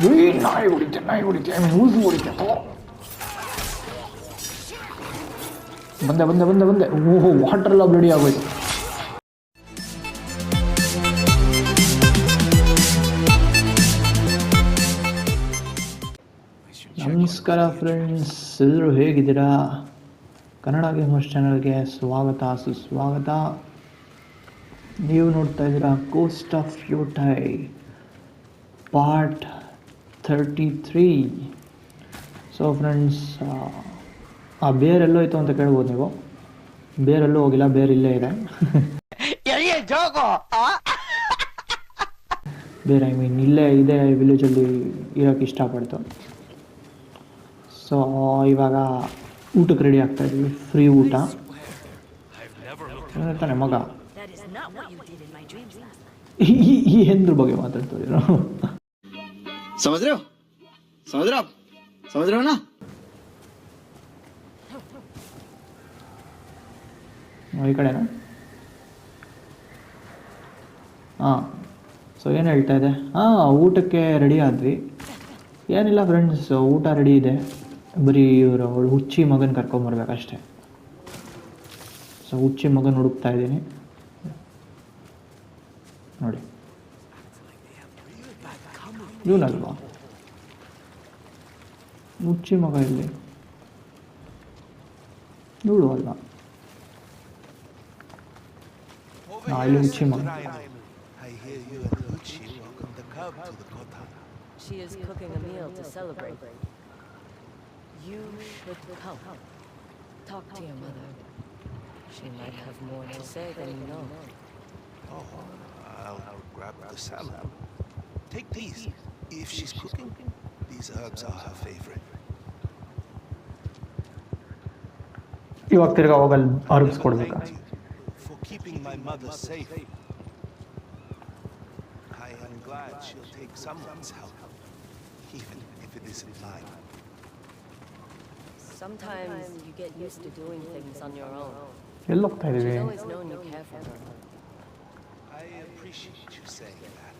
ಏ ನಾಯಿ ಹೊಡಿತೆ ನಾಯಿ ಹೊಡಿತೆ ಐ ಮೀನ್ ಊಸು ಹೊಡಿತೆ ತಗೋ ಬಂದೆ ಬಂದೆ ಬಂದೆ ಬಂದೆ. ಓಹೋ ವಾಟರ್ ಎಲ್ಲ ಬ್ಲಡಿ ಆಗೋಯ್ತು. ನಮಸ್ಕಾರ ಫ್ರೆಂಡ್ಸ್ ಎಲ್ಲರೂ ಹೇಗಿದ್ದೀರಾ? ಕನ್ನಡ ಗೇಮರ್ಸ್ ಚಾನಲ್ಗೆ ಸ್ವಾಗತ, ಸುಸ್ವಾಗತ. ನೀವು ನೋಡ್ತಾ ಇದ್ದೀರಾ coast of ಯೋಟೈ part thirty three so friends ಆ ಬೇರ್ ಎಲ್ಲೋಯ್ತು ಅಂತ ಕೇಳ್ಬೋದು ನೀವು. ಬೇರ್ ಎಲ್ಲೂ ಹೋಗಿಲ್ಲ ಬೇರ್ ಇಲ್ಲೇ ಇದೆ. ಬೇರೆ ಐ ಮೀನ್ ಇಲ್ಲೇ ಇದೇ ವಿಲೇಜಲ್ಲಿ ಇರೋಕ್ಕೆ ಇಷ್ಟಪಡ್ತು. ಸೊ ಇವಾಗ ಊಟಕ್ಕೆ ರೆಡಿ ಆಗ್ತಾ ಇದೀವಿ ಫ್ರೀ ಊಟ. ಹೇಳ್ತಾನೆ ಮಗ. ಈ ಹೆಂದ್ರ ಬಗ್ಗೆ ಮಾತಾಡ್ತಾ ಇದ್ದೀರಾ? समझ रहे हो समझ रहे हो आप समझ रहे हो ना ಈ ಕಡೆನಾ ಹಾಂ ಸೊ ಏನು ಹೇಳ್ತಾ ಇದೆ ಹಾಂ ಊಟಕ್ಕೆ ರೆಡಿ ಆದ್ವಿ ಏನಿಲ್ಲ ಫ್ರೆಂಡ್ಸ್ ಊಟ ರೆಡಿ ಇದೆ ಬರೀ ಇವರು ಅವಳು ಹುಚ್ಚಿ ಮಗನ ಕರ್ಕೊಂಬರ್ಬೇಕಷ್ಟೆ ಸೊ ಹುಚ್ಚಿ ಮಗನ ಹುಡುಕ್ತಾ ಇದ್ದೀನಿ ನೋಡಿ 이건 알바. 묻지 마가일래. 놀러 알바. 나 알림 치마. She is cooking a meal to celebrate. You should come. Talk to your mother. She might have more to say than you know. Oh, I'll grab the salad. Take these. If she's cooking, these herbs are her favorite. ಇವಾಗ ತಿರ್ಗಾ ಹೋಗಲ್ಲಿ herbs ಕೊಡ್ಬೇಕಾ Thank you for keeping my mother safe. I am glad she'll take someone's help, even if it isn't mine. Sometimes you get used to doing things on your own. ಎಲ್ಲಿ ಹೋಗ್ತಾ ಇದೀವಿ She's always known you care for her. I appreciate you saying that.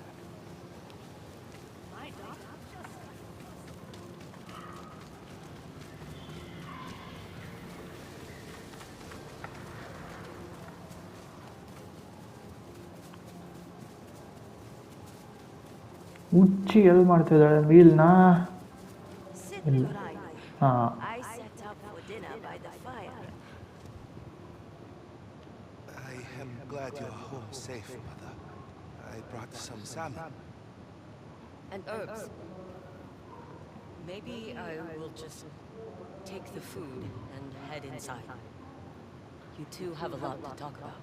ಹುಚ್ಚಿ ಎಲ್ಲಿ ಮಾಡ್ತಾ ಇದ್ದಾಳೆ ಮೀಲ್ನ Sit Mm. beside me. ಹಾಂ I set up for dinner by the fire. I am glad you're home safe, Mother. I brought some salmon. And herbs. Maybe I will just take the food and head inside. You two have a lot to talk about.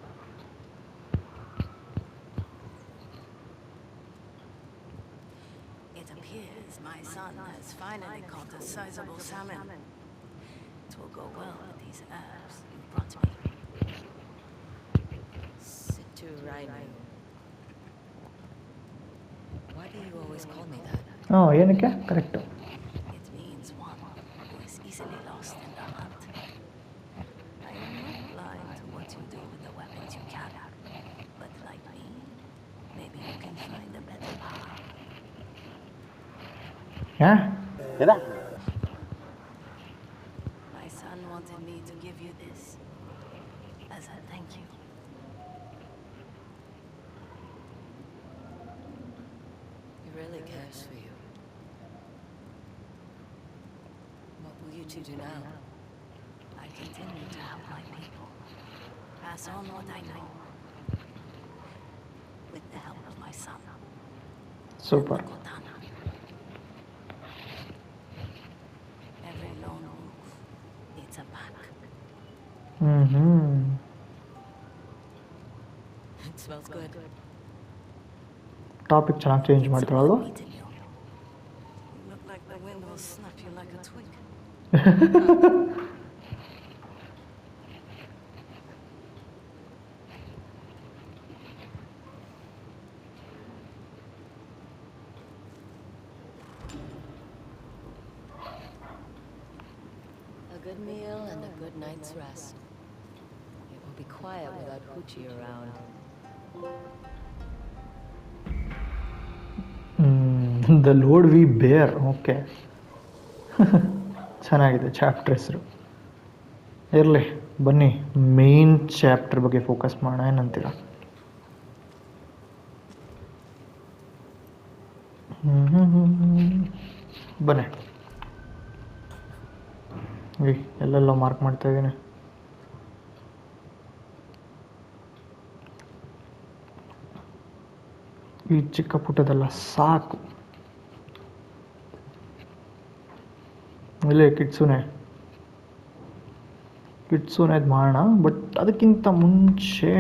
It appears my son has finally caught a sizable salmon. It will go well with these herbs you brought me. Situ Rainu. ಏನಕ್ಕೆ? Correct What will you two do now? I continue to help my people. Pass on what I know. With the help of my son, super Kotana. Every lone wolf needs a pack. ಹ್ಞೂ ಹ್ಞೂ It smells good. Topic ಚೆನ್ನಾಗಿ change ಮಾಡ್ತಾಳಲ್ವ a good meal and a good night's rest. It will be quiet without Hoochie around. Hmm, the load we bear, okay. ಚೆನ್ನಾಗಿದೆ chapter ಹೆಸರು. ಇರಲಿ, ಬನ್ನಿ main chapter ಬಗ್ಗೆ focus ಮಾಡೋಣ, ಏನಂತೀರ. ಬನ್ನಿ. ಏ, ಎಲ್ಲೆಲ್ಲೋ ಮಾರ್ಕ್ ಮಾಡ್ತಾ ಇದ್ದೀನಿ. ಈ ಚಿಕ್ಕ ಪುಟ್ಟದೆಲ್ಲ ಸಾಕು. ಇಲ್ಲೇ ಕಿಟ್ಸುನೆ. ಅದು ಮಾಡೋಣ ಬಟ್ ಅದಕ್ಕಿಂತ ಮುಂಚೆ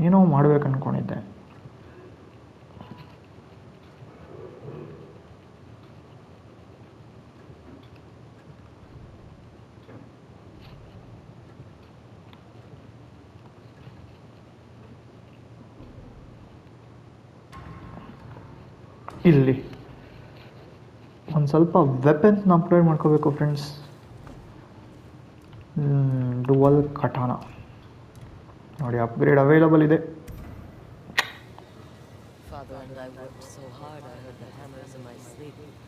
ಏನೋ ಮಾಡ್ಬೇಕು ಅನ್ಕೊಂಡಿದ್ದೆ ಇಲ್ಲಿ. ಒಂದು ಸ್ವಲ್ಪ ವೆಪನ್ಸ್ನ ಅಪ್ಗ್ರೇಡ್ ಮಾಡ್ಕೋಬೇಕು ಫ್ರೆಂಡ್ಸ್ ಡುವಲ್ ಕಟಾನ ನೋಡಿ ಅಪ್ಗ್ರೇಡ್ ಅವೈಲಬಲ್ ಇದೆ.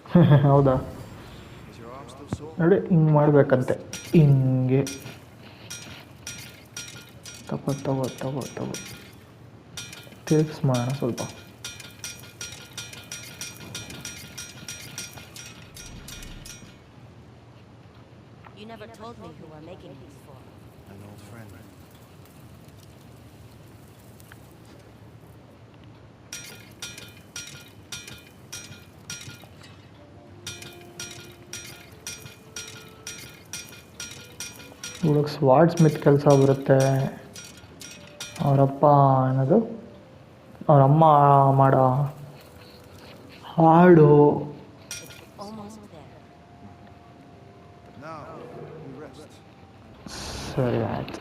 ಹೌದಾ? ನೋಡಿ ಹಿಂಗೆ ಮಾಡಬೇಕಂತೆ. ಹಿಂಗೆ. ತಗೋ ತಗೋ ತಗೋ ತಗೋ. ತಿರ್ಗಿಸ್ ಮಾಡೋಣ ಸ್ವಲ್ಪ. ಹುಡುಗ ಸ್ವಾರ್ಡ್ ಸ್ಮಿತ್ ಕೆಲಸ ಬರುತ್ತೆ. ಅವರಪ್ಪ ಏನದು ಅವರಮ್ಮ ಮಾಡೋ ಹಾಡು. ಸರಿ, ಆಯಿತು.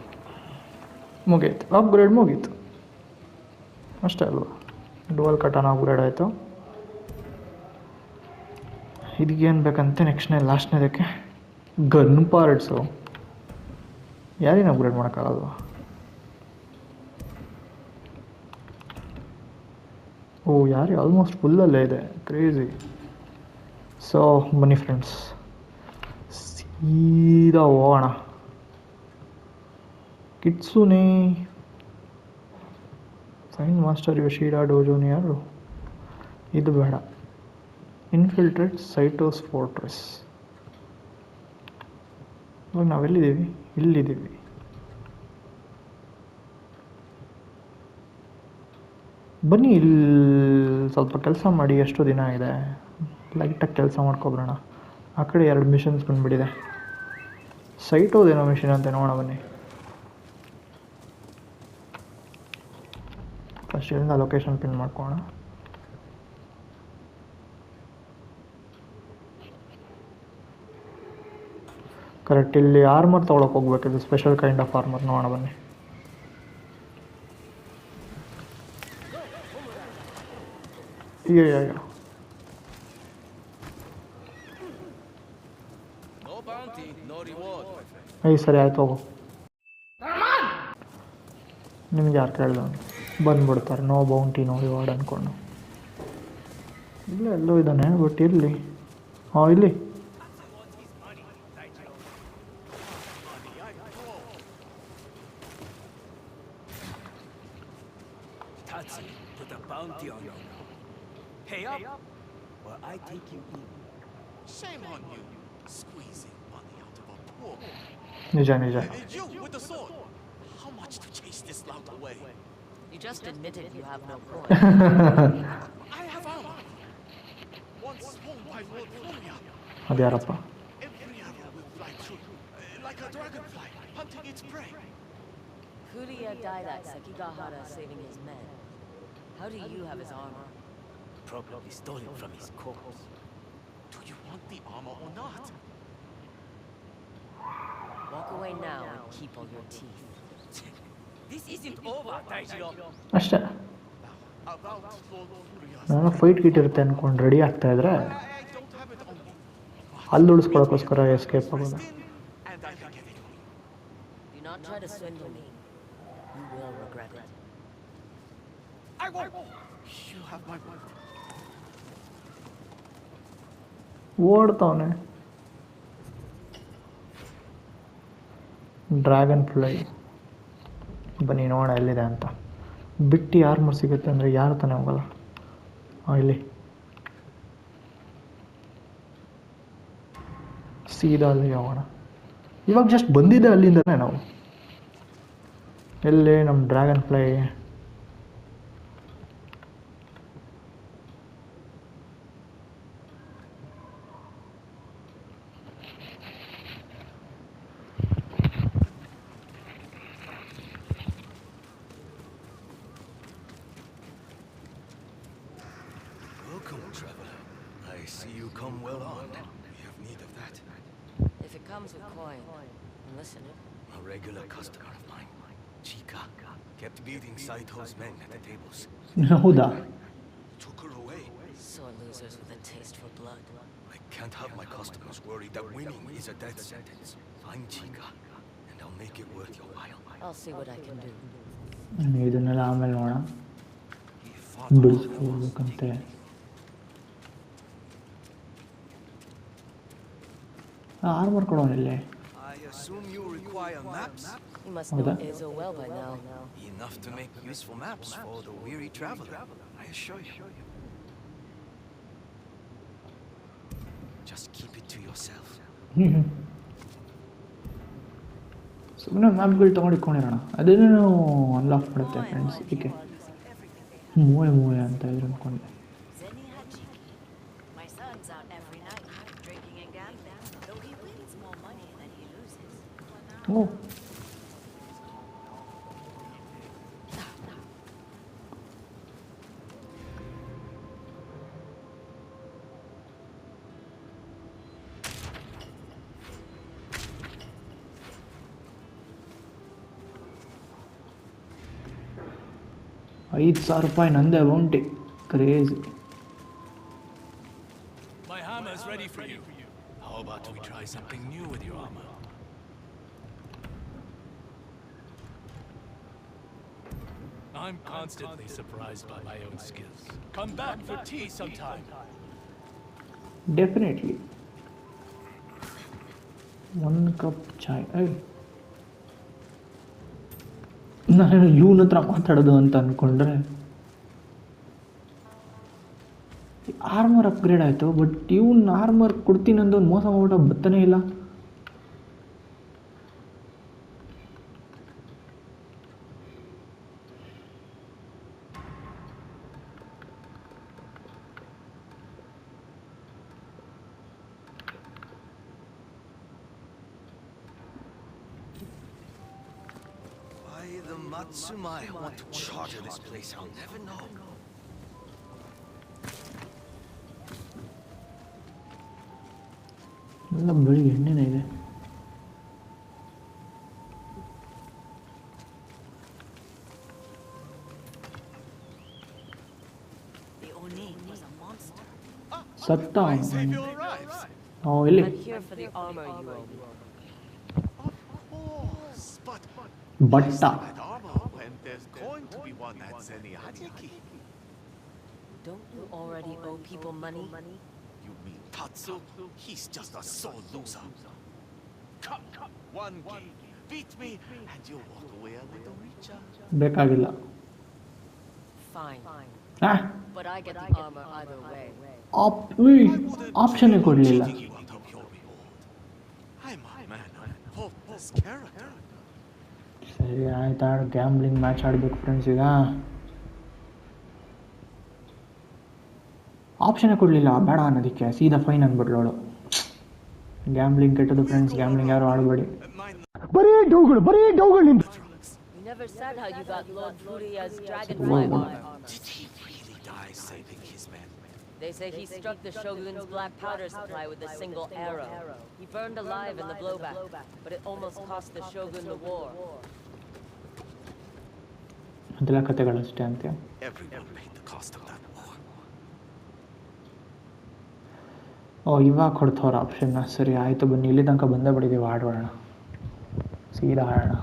ಮುಗೀತು. ಅಪ್ಗ್ರೇಡ್ ಮುಗೀತು. ಅಷ್ಟೇ ಅಲ್ವಾ? ಡುವಲ್ ಕಟನ್ ಅಪ್ಗ್ರೇಡ್ ಆಯಿತು. ಇದಕ್ಕೇನು ಬೇಕಂತೆ? ನೆಕ್ಸ್ಟ್ನೇ ಲಾಸ್ಟ್ನೇದಕ್ಕೆ ಗನ್ ಪಾರ್ಟ್ಸು ಯಾರೇನು ಅಪ್ಗ್ರೇಡ್ ಮಾಡೋಕ್ಕಾಗಲ್ವಾ? ಓ, ಯಾರಿ ಆಲ್ಮೋಸ್ಟ್ ಫುಲ್ಲಲ್ಲೇ ಇದೆ. ಕ್ರೇಜಿ ಸೊ ಬನ್ನಿ ಫ್ರೆಂಡ್ಸ್ ಸೀದಾ ಹೋಗೋಣ. ಕಿಟ್ಸುನಿ. ಫೈನ್ ಮಾಸ್ಟರ್ ಯೋಶಿಡಾ ಡೋಜೋನಿ ಯಾರು? ಇದು ಬೇಡ. ಇನ್ಫಿಲ್ಟ್ರೇಟ್ ಸೈಟೋಸ್ ಫೋರ್ಟ್ರೆಸ್ ಇವಾಗ ನಾವೆಲ್ಲಿದ್ದೀವಿ? ಇಲ್ಲಿದ್ದೀವಿ. ಬನ್ನಿ ಇಲ್ಲಿ ಸ್ವಲ್ಪ ಕೆಲಸ ಮಾಡಿ, ಎಷ್ಟು ದಿನ ಆಗಿದೆ ಲೈಟಾಗಿ ಕೆಲಸ ಮಾಡ್ಕೊಬರೋಣ ಆ ಕಡೆ ಎರಡು ಮಿಷನ್ಸ್ ಸೈಟ್ ಹೋದೇನೋ ಮಿಷಿನ್ ಅಂತ, ನೋಡೋಣ ಬನ್ನಿ. ಫಸ್ಟ್ ಇಲ್ಲಿಂದ ಲೊಕೇಶನ್ ಪಿನ್ ಮಾಡ್ಕೋಣ ಕರೆಕ್ಟ್ ಇಲ್ಲಿ ಆರ್ಮರ್ ತೊಗೊಳಕ್ಕೆ ಇದು ಸ್ಪೆಷಲ್ ಕೈಂಡ್ ಆಫ್ ಆರ್ಮರ್ ನೋಡೋಣ ಬನ್ನಿ. ಐದು ಸರಿ, ಆಯ್ತು, ಹೋಗು. ನಿಮ್ಗೆ ಯಾರು ಕೇಳಿದ ಬಂದ್ಬಿಡ್ತಾರೆ. ನೋ ಬೌಂಟಿ ನೋ ರಿವಾರ್ಡ್ ಅನ್ಕೊಂಡು. ಇಲ್ಲ, ಎಲ್ಲೋ ಇದ್ದಾನೆ ಬಟ್ ಇರಲಿ ಹಾಂ, ಇಲ್ಲಿ. Put a bounty on you. Pay up, or I take you in. Shame on you, squeezing money out of a poor. Nija, Nija. You, with the sword. How much to chase this lout away? You just admitted you have no coin. I have armor. Once by Lord Arapa. Every arrow will fly through, eh, like a dragonfly hunting its prey. Kuria died at Sekigahara saving his men. How do you have his armor? Probably stole it from his corpse. Do you want the armor or not? Walk away now and keep all your teeth. This isn't over, Taijiro. ಅಷ್ಟೇ About Lord Floria's. ನಾನು fight ಗಿಟ್ ಇರುತ್ತೆ ಅಂದ್ಕೊಂಡು ready ಆಗ್ತಾ ಇದ್ರೆ I, I don't have it on me. ಅಲ್ಲಿ ಉಳಿಸ್ಕೊಳಕ್ಕೋಸ್ಕರ escape ಆಗೋದು In, and I can get it on you. Do not try to swindle me. You will regret it. I won't. You have my word. ಓಡ್ತಾವನೆ dragon fly ಬನ್ನಿ ನೋಡೋಣ ಎಲ್ಲಿದೆ ಅಂತ. ಬಿಟ್ಟು ಯಾರು ಸಿಗುತ್ತೆ ಅಂದರೆ ಯಾರು ತಾನೇ ಹೋಗಲ್ಲ. ಇಲ್ಲಿ. ಸೀದಾ ಅಲ್ಲಿಗೆ ಹೋಗೋಣ. ಇವಾಗ ಜಸ್ಟ್ ಬಂದಿದ್ದೆ ಅಲ್ಲಿಂದನೇ ನಾವು. ಎಲ್ಲಿ ನಮ್ಮ dragonfly You come well armed. We have need of that. If it comes with coin, I'm listening. A regular customer of mine, Chica, kept beating Saito's men at the tables. Huda. Took her away. Sore losers with a taste for blood. I can't have my customers worried that winning is a death sentence. Find Chica, and I'll make it worth your while. I'll see what I can do. He fought armour ಕೊಡೋನಿಲ್ಲೇ I assume you require maps? You must Oh, know that- Azo well by now. Enough to make useful maps for the weary traveler, I assure you. Just keep it to yourself. ಸುಮ್ಮನೆ ಮ್ಯಾಪ್ಗಳು ತೊಗೊಂಡಿಟ್ಕೊಂಡಿರೋಣ ಅದೇನೋ unlock ಮಾಡುತ್ತೆ friends ಇದಕ್ಕೆ ಮೂವೆ ಮೂವೆ ಅಂತ ಇದ್ರು ಅಂದ್ಕೊಂಡೆ ಓ ಐದು ಸಾವಿರ ರೂಪಾಯಿ ನಂದೇ bounty crazy My hammer's ready for you. How about we try something new with your armor? I'm constantly surprised by my own skills. Come back for tea sometime. ಒಂದು ಕಪ್ ಚಾಯ್ ಐ ನಾನು ಇವನ ಹತ್ರ ಮಾತಾಡೋದು ಅಂತ ಅಂದ್ಕೊಂಡ್ರೆ ಆರ್ಮರ್ ಅಪ್ಗ್ರೇಡ್ ಆಯಿತು but ಇವ್ನ ಆರ್ಮರ್ ಕೊಡ್ತೀನಿ ಅಂದು ಮೋಸ ಮಾಡ್ಬಿಟ್ಟು ಬತ್ತನೇ ಇಲ್ಲ Matsumai want to charter this place, I'll never know. मतलब बड़ी गिरने नहीं रहे सत्ता Oh, really? But Don't you already owe people money? You mean Tatsu? He's just a sore loser. Come, come, one game. Beat me, and you'll walk away a little richer. ಬೇಕಾಗಿಲ್ಲ Fine. ಆ But I get the armor either way. ಆಪ್ ಉಯ್ ಆಪ್ಷನ್ನೇ ಕೊಡಲಿಲ್ಲ Cheating you out of your reward. I'm a man of hopeless character. ಸರಿ ಆಯ್ತಾ gambling match ಆಡಬೇಕು friends ಈಗ ಆಪ್ಷನ್ನೇ ಕೊಡಲಿಲ್ಲ ಬೇಡ ಅನ್ನೋದಕ್ಕೆ ಸೀದಾ ಫೈನ್ ಅಂದ್ಬಿಟ್ಲು ಅವಳು ಗ್ಯಾಮ್ಲಿಂಗ್ ಕೆಟ್ಟದು ಫ್ರೆಂಡ್ಸ್ ಗ್ಯಾಮ್ಲಿಂಗ್ ಯಾರು ಆಡಬೇಡಿ ಬರೀ ಡೌಗಳು ಬರೀ ಡೌಗಳು ನಿಂತು never said how you got Lord Furia's dragonfly armor. Did he really die saving his men? They say he struck the Shogun's black powder supply with a single arrow. He burned alive in the blowback, but it almost cost the Shogun the war. ಅದೆಲ್ಲ ಕಥೆಗಳು ಅಷ್ಟೇ ಅಂತೆ ಓ ಇವಾಗ ಕೊಡ್ತವ್ರ ಆಪ್ಷನ್ನ ಸರಿ ಆಯಿತು ಬನ್ನಿ. ಇಲ್ಲಿ ತನಕ ಬಂದೇ ಬಿಡಿದೀವಿ ಆಡೋಣ ಸೀದಾ ಆಡೋಣ.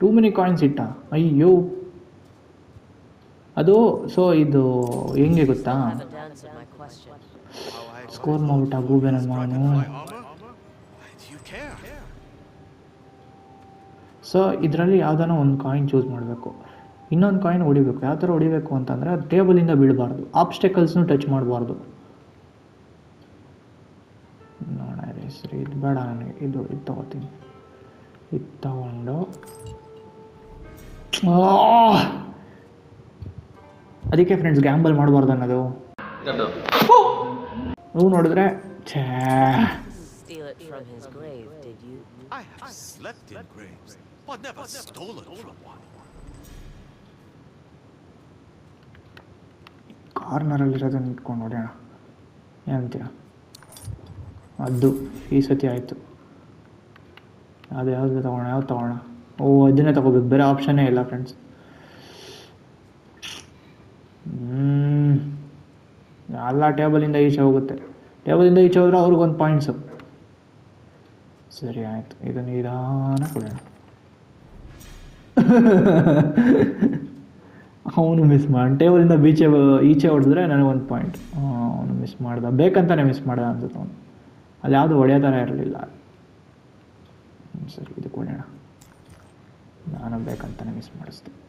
ಟೂ ಮೆನಿ ಕಾಯಿನ್ಸ್ ಇಟ್ಟ. ಅಯ್ಯೋ. ಅದು ಸೊ ಇದು ಹೆಂಗೆ ಗೊತ್ತಾ? ಸ್ಕೋರ್ ಮಾಡ್ಬಿಟ್ಟ ಗೂಬೆ ನನ್ನ ಮಗನು my armor? Why do you care? So ಇದರಲ್ಲಿ ಯಾವ್ದಾನ ಒಂದು ಕಾಯಿನ್ ಚೂಸ್ ಮಾಡಬೇಕು. ಇನ್ನೊಂದು ಕಾಯಿನ್ ಹೊಡಿಬೇಕು. ಯಾವ ಥರ ಹೊಡಿಬೇಕು ಅಂತಂದರೆ ಅದು ಟೇಬಲಿಂದ ಬೀಳಬಾರ್ದು. ಆಬ್ಸ್ಟೆಕಲ್ಸ್ನು ಟಚ್ ಮಾಡಬಾರ್ದು. ನೋಡಿ ಸರಿ, ಇದು ಬೇಡ ನನಗೆ. ಇದು ಇದು ತಗೋತೀನಿ. ಇದು ತಗೊಂಡು. ಆ! ಅದಕ್ಕೆ ಫ್ರೆಂಡ್ಸ್ ಗ್ಯಾಂಬಲ್ ಮಾಡಬಾರ್ದು ಅನ್ನೋದು. ನೀವು ನೋಡಿದ್ರೆ ಛೇ. ಕಾರ್ನರಲ್ಲಿರೋದನ್ನ ಇಟ್ಕೊಂಡು ನೋಡೋಣ. ಏನಂತೀಯ? ಅದು ಈ ಸತಿ ಆಯಿತು. ಅದು ಯಾವ್ದು ತಗೋಣ ಯಾವ್ದು ತಗೋಣ ಓ ಅದನ್ನೇ ತಗೋಬೇಕು. ಬೇರೆ ಆಪ್ಷನ್ನೇ ಇಲ್ಲ ಫ್ರೆಂಡ್ಸ್ ಎಲ್ಲ ಟೇಬಲಿಂದ ಈಚೆ ಹೋಗುತ್ತೆ. ಟೇಬಲಿಂದ ಈಚೆ ಹೋದ್ರೆ ಅವ್ರಿಗೊಂದು ಪಾಯಿಂಟ್ಸು. ಸರಿ ಆಯಿತು. ಇದು ನಿಧಾನ ಕೊಡೋಣ. ಅವನು ಮಿಸ್ ಮಾಡಿ, ಟೇಬಲಿಂದ ಬೀಚೆ ಈಚೆ ಹೊಡೆದ್ರೆ ನನಗೊಂದು ಪಾಯಿಂಟ್. ಅವನು ಮಿಸ್ ಮಾಡ್ದ. ಬೇಕಂತಾನೆ ಮಿಸ್ ಮಾಡ್ದ ಅನ್ಸುತ್ತೆ ಅವನು. ಅಲ್ಲಿ ಯಾವುದು ಒಳ್ಳೆಯ ಥರ ಇರಲಿಲ್ಲ. ಸರಿ, ಇದು ಕೊಡೋಣ. ನಾನು ಬೇಕಂತಾನೆ ಮಿಸ್ ಮಾಡಿಸ್ದೆ.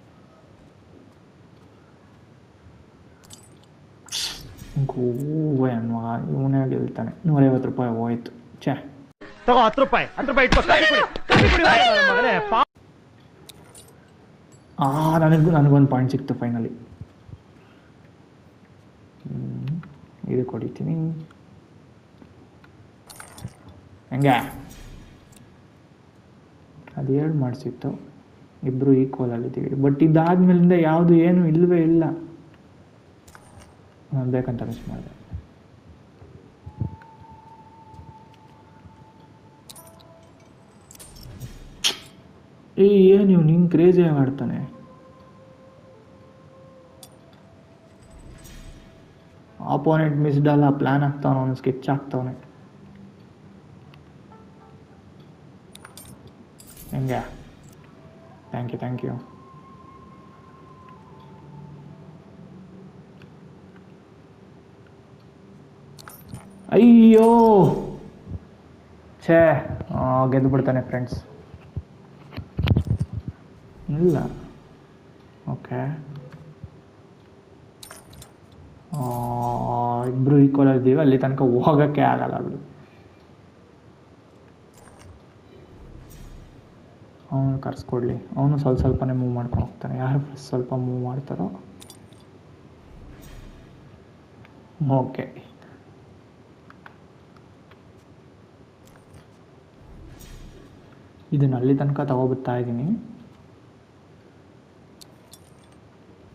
ಅನ್ನುವ ಇವನೇ ಗೆಲ್ತಾನೆ ನೂರೈವತ್ತು ರೂಪಾಯಿ ಹೋಯ್ತು ಛೇ ತಗೋ ಹತ್ತು ರೂಪಾಯಿ ಹತ್ತು ರೂಪಾಯಿ ಇಟ್ಕೋ ಆ ನನಗೂ ನನಗೊಂದು ಪಾಯಿಂಟ್ ಸಿಕ್ತು ಫೈನಲಿ ಇದು ಕೊಡಿತೀನಿ ಹೆಂಗೆ ಅದು ಎರಡು ಮಾಡಿಸಿತ್ತು ಇಬ್ಬರು ಈಕ್ವಲಲ್ಲಿದ್ದೀವಿ ಬಟ್ ಇದಾದ್ಮೇಲಿಂದ ಯಾವುದು ಏನು ಇಲ್ಲವೇ ಇಲ್ಲ ನಾನು ಬೇಕಂತ ಮಿಸ್ ಮಾಡಿದೆ ಏ ಏನು ಇವ್ನು ಹಿಂಗೆ ಕ್ರೇಜಿಯಾಗಿ ಆಡ್ತಾನೆ ಆಪೋನೆಂಟ್ ಮಿಸ್ಡ್ ಅಲ್ಲ ಪ್ಲ್ಯಾನ್ ಆಗ್ತಾವನ ಅವನು ಸ್ಕೆಚ್ ಆಗ್ತಾವನೆ ಹೆಂಗೆ ಥ್ಯಾಂಕ್ ಯು ಥ್ಯಾಂಕ್ ಯು ಅಯ್ಯೋ! ಛೇ ಗೆದ್ದು ಬಿಡ್ತಾನೆ ಫ್ರೆಂಡ್ಸ್ ಇಲ್ಲ. ಓಕೆ ಇಬ್ಬರು ಈಕ್ವಲ್ ಇದ್ದೀವಿ ಅಲ್ಲಿ ತನಕ ಹೋಗೋಕ್ಕೆ ಆಗಲ್ಲ ಬಿಡು. ಅವನು ಕರ್ಸ್ಕೊಡ್ಲಿ. ಅವನು ಸ್ವಲ್ಪ ಸ್ವಲ್ಪನೇ ಮೂವ್ ಮಾಡ್ಕೊಂಡು ಹೋಗ್ತಾನೆ. ಯಾರು ಸ್ವಲ್ಪ ಮೂವ್ ಮಾಡ್ತಾರೋ? ಓಕೆ ಇದನ್ನ ಅಲ್ಲಿ ತನಕ ತಗೊಬತ್ತಾ ಇದ್ದೀನಿ.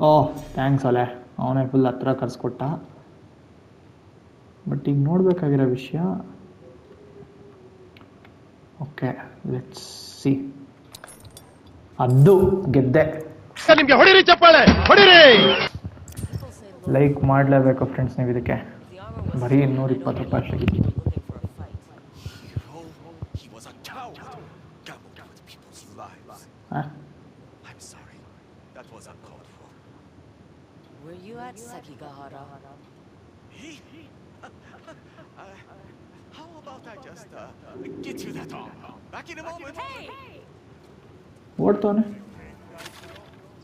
ಓಹ್ ಥ್ಯಾಂಕ್ಸ್ ಅಲೆ. ಅವನೇ ಫುಲ್ ಹತ್ರ ಕರ್ಸ್ಕೊಟ್ಟ. ಬಟ್ ಈಗ ನೋಡಬೇಕಾಗಿರೋ ವಿಷಯ. ಓಕೆ ಲೆಟ್ಸ್ ಸಿ ಅದು ಗೆದ್ದೆ. ನಿಮಗೆ ಹೊಡಿರಿ ಚಪ್ಪಾಳೆ ಹೊಡಿರಿ! ಲೈಕ್ ಮಾಡಲೇಬೇಕು ಫ್ರೆಂಡ್ಸ್ ನೀವು ಇದಕ್ಕೆ. ಬರೀ ಇನ್ನೂರ ಇಪ್ಪತ್ತು ರೂಪಾಯಿ ಅಷ್ಟಾಗಿದೆ at Sakigahara. Me? Uh, uh, how about I just uh, get you that arm? Back in a moment. Hey! What on it?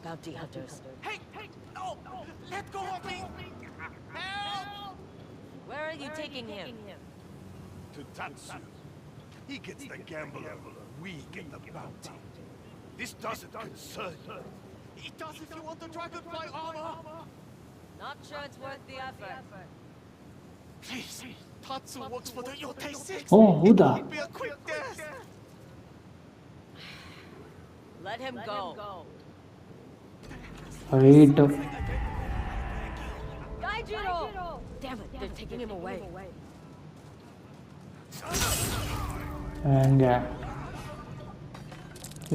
Bounty hunters. Hey! Hey! No! no. Let go of me! Help! Where are you Where taking, are you taking him? him? To Tatsu. He gets the gambler. We get the bounty. This doesn't concern you. He does if you want the dragonfly armor! Not sure it's worth the effort. Please, Tatsu works for the Yote Six. ಓ ಹೌದಾ It'd be a quick death. Let him go. Right Gaijiro! Damn it, they're taking him away. ಹಂಗೆ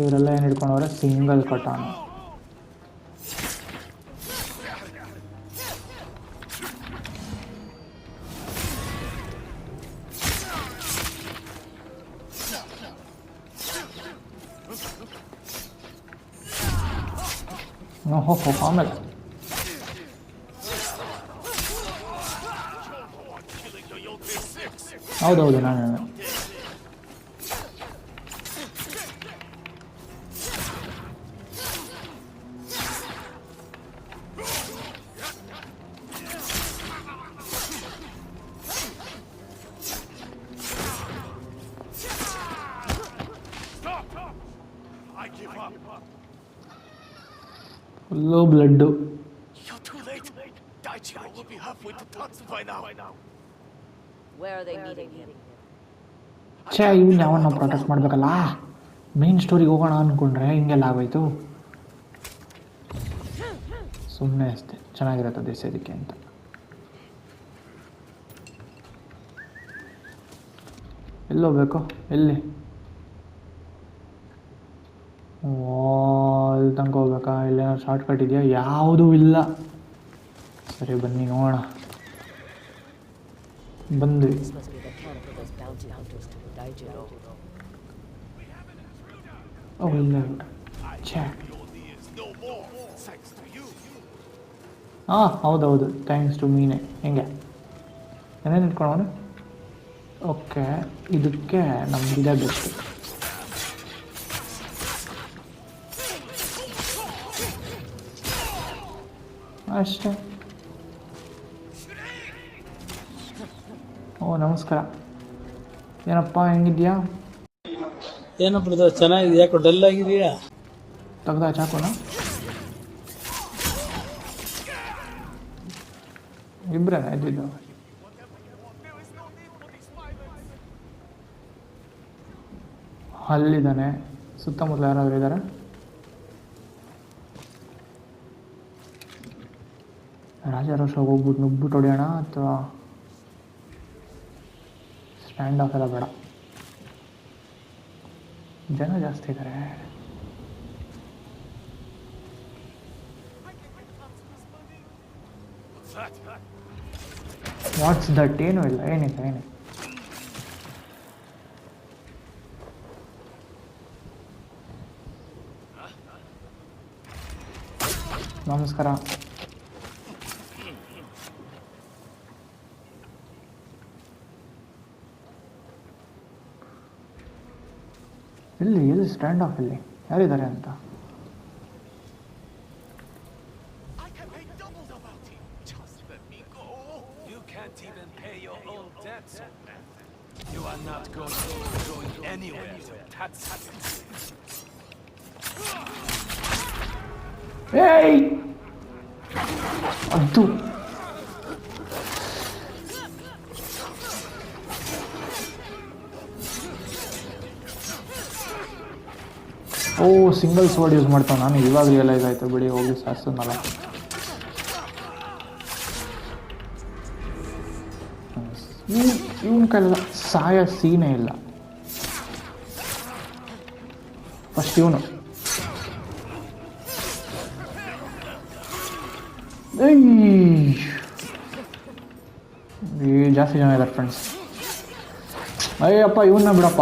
ಇವರೆಲ್ಲ ಏನು ಹಿಡ್ಕೊಂಡವ್ರೆ single ಕಟಾನು 然后好方便了然后有就拿人了。Him? ಛೇ ಇವ್ನು ಯಾವನ್ನ protect ಮಾಡಬೇಕಲ್ಲ? Main ಸ್ಟೋರಿಗೆ ಹೋಗೋಣ ಅಂದ್ಕೊಂಡ್ರೆ ಹಿಂಗೆಲ್ಲ ಆಗೋಯ್ತು. ಸುಮ್ಮನೆ ಅಷ್ಟೇ. ಚೆನ್ನಾಗಿರುತ್ತೆ ದೇಶದಕ್ಕೆ ಅಂತ. ಎಲ್ಲಿ ಹೋಗ್ಬೇಕು? ಎಲ್ಲಿ? ಅಲ್ಲಿ ತನಕ ಹೋಗ್ಬೇಕಾ? ಇಲ್ಲೇನಾದ್ರು ಶಾರ್ಟ್ ಕಟ್ ಇದೆಯಾ? ಯಾವುದೂ ಇಲ್ಲ. ಸರಿ, ಬನ್ನಿ, ನೋಡೋಣ. ಬಂದ್ವಿ. ಇಲ್ಲ ಹಾಂ ಹೌದೌದು. ಥ್ಯಾಂಕ್ಸ್ ಟು ಮೀನೆ. ಹೆಂಗೆ? ಏನೇನು ಇಟ್ಕೊಳ್ಳೋಣ ಓಕೆ, ಇದಕ್ಕೆ ನಮ್ಗೆ ಇದೇ ಬೆಸ್ಟ್ ಅಷ್ಟೇ. ಓ ನಮಸ್ಕಾರ. ಏನಪ್ಪ ಹೆಂಗಿದ್ಯಾ? ಏನಪ್ಪ ಬ್ರದರ್ ಚೆನ್ನಾಗಿದೆ ಯಾಕೋ ಡಲ್ ಆಗಿದೆಯಾ ತೆಗ್ದ ಚಾಕೋಣ ಇಬ್ಬರೇ ಇದ್ದಿದ್ದು. ಅಲ್ಲಿದ್ದಾನೆ. ಸುತ್ತಮುತ್ತಲು ಯಾರಾದರೂ ಇದ್ದಾರೆ? ರಾಜಾರೋಷ ಹೋಗ್ಬಿಟ್ಟು ನುಗ್ಬಿಟ್ಟು ಹೊಡೆಯೋಣ ಅಥವಾ ಸ್ಟ್ಯಾಂಡ್ ಆಫ್ ಎಲ್ಲ ಬೇಡ. ಜನ ಜಾಸ್ತಿ ಇದ್ದಾರೆ ವಾಟ್ಸ್ ದಟ್ ಏನೂ ಇಲ್ಲ, ಏನಿಲ್ಲ ಏನಿಲ್ಲ. ನಮಸ್ಕಾರ. ಎಲ್ಲಿ ಇಲ್ಲಿ ಸ್ಟ್ಯಾಂಡ್ ಆಫ್ ಇಲ್ಲಿ ಯಾರಿದ್ದಾರೆ ಅಂತ? ಸಿಂಗಲ್ ಸ್ವರ್ಡ್ ಯೂಸ್ ಮಾಡ್ತಾವ ನಾನು, ಇವಾಗ ರಿಯಲೈಸ್ ಆಯ್ತು ಬಿಡಿ ಹೋಗಿ ಸಾಸ್ತನಲ್ಲ ಇವನ್ ಕೈಲ ಸಾಯ ಸೀನೇ ಇಲ್ಲ. ಫಸ್ಟ್ ಇವನು. ಜಾಸ್ತಿ ಜನ ಇದ್ದಾರೆ ಫ್ರೆಂಡ್ಸ್ ಅಯ್ಯಪ್ಪ ಇವನ್ನ ಬಿಡಪ್ಪ.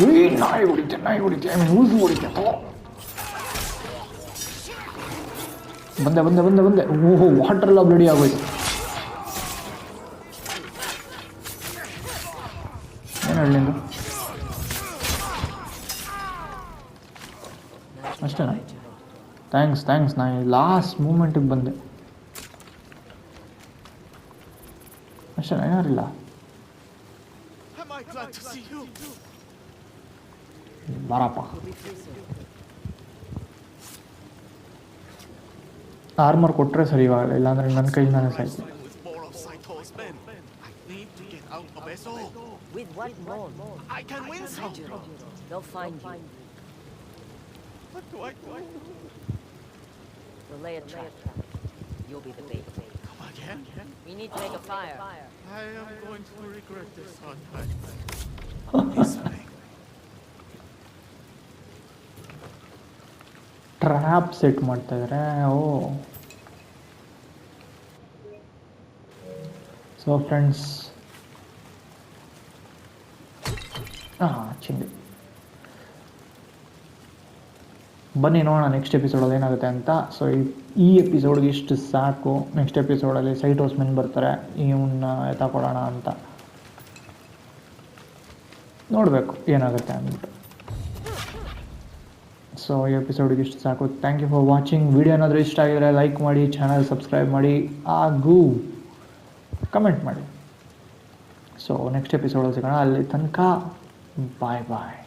ಏ ನಾಯಿ ಹೊಡಿತೆ ನಾಯಿ ಹೊಡಿತೆ ಐ ಮೀನ್ ಊಸು ಹೊಡಿತೆ ತಗೋ ಬಂದೆ ಬಂದೆ ಬಂದೆ ಬಂದೆ ಓಹೋ ವಾಟರ್ ಎಲ್ಲ ಬ್ಲಡಿ ಆಗೋಯ್ತು ಏನು ಹೇಳಿ ನಿಂದು ಅಷ್ಟೇನಾ ಥ್ಯಾಂಕ್ಸ್ ಥ್ಯಾಂಕ್ಸ್ ನಾನು ಲಾಸ್ಟ್ ಮೂಮೆಂಟಿಗೆ ಬಂದೆ ಅಷ್ಟೇ ಏನಾರಿಲ್ಲ வாராப்பா ஆர்மர் கொட்டுற சரிவா இல்லாத ரெண்டு நன் தானே சாய் I can win some. They'll find you. The again? We need to make a fire. I am going to regret this on time. This way. Trap set ಮಾಡ್ತಾ ಇದ್ದಾರೆ ಓ. ಸೊ ಫ್ರೆಂಡ್ಸ್ ಹಾಂ ಚಿಂದಿ ಬನ್ನಿ ನೋಡೋಣ ನೆಕ್ಸ್ಟ್ ಎಪಿಸೋಡಲ್ಲಿ ಏನಾಗುತ್ತೆ ಅಂತ. ಸೊ ಈ ಎಪಿಸೋಡ್ಗೆ ಇಷ್ಟು ಸಾಕು. ನೆಕ್ಸ್ಟ್ ಎಪಿಸೋಡಲ್ಲಿ ಸೈಟ್ ಹೌಸ್ಮೆನ್ ಬರ್ತಾರೆ. ಇವನ್ನ ಎತ್ತಾಕೊಡೋಣ ಅಂತ. ನೋಡಬೇಕು ಏನಾಗುತ್ತೆ ಅಂದ್ಬಿಟ್ಟು. ಸೊ, ಈ ಎಪಿಸೋಡಿಗೆ ಇಷ್ಟು ಸಾಕು. Thank you for watching video ಏನಾದರೂ ಇಷ್ಟ ಆಗಿದರೆ ಲೈಕ್ ಮಾಡಿ ಚಾನಲ್ ಸಬ್ಸ್ಕ್ರೈಬ್ ಮಾಡಿ, ಹಾಗೂ ಕಮೆಂಟ್ ಮಾಡಿ. ಸೊ ನೆಕ್ಸ್ಟ್ ಎಪಿಸೋಡಲ್ಲಿ ಸಿಗೋಣ. ಅಲ್ಲಿ ತನಕ ಬಾಯ್ ಬಾಯ್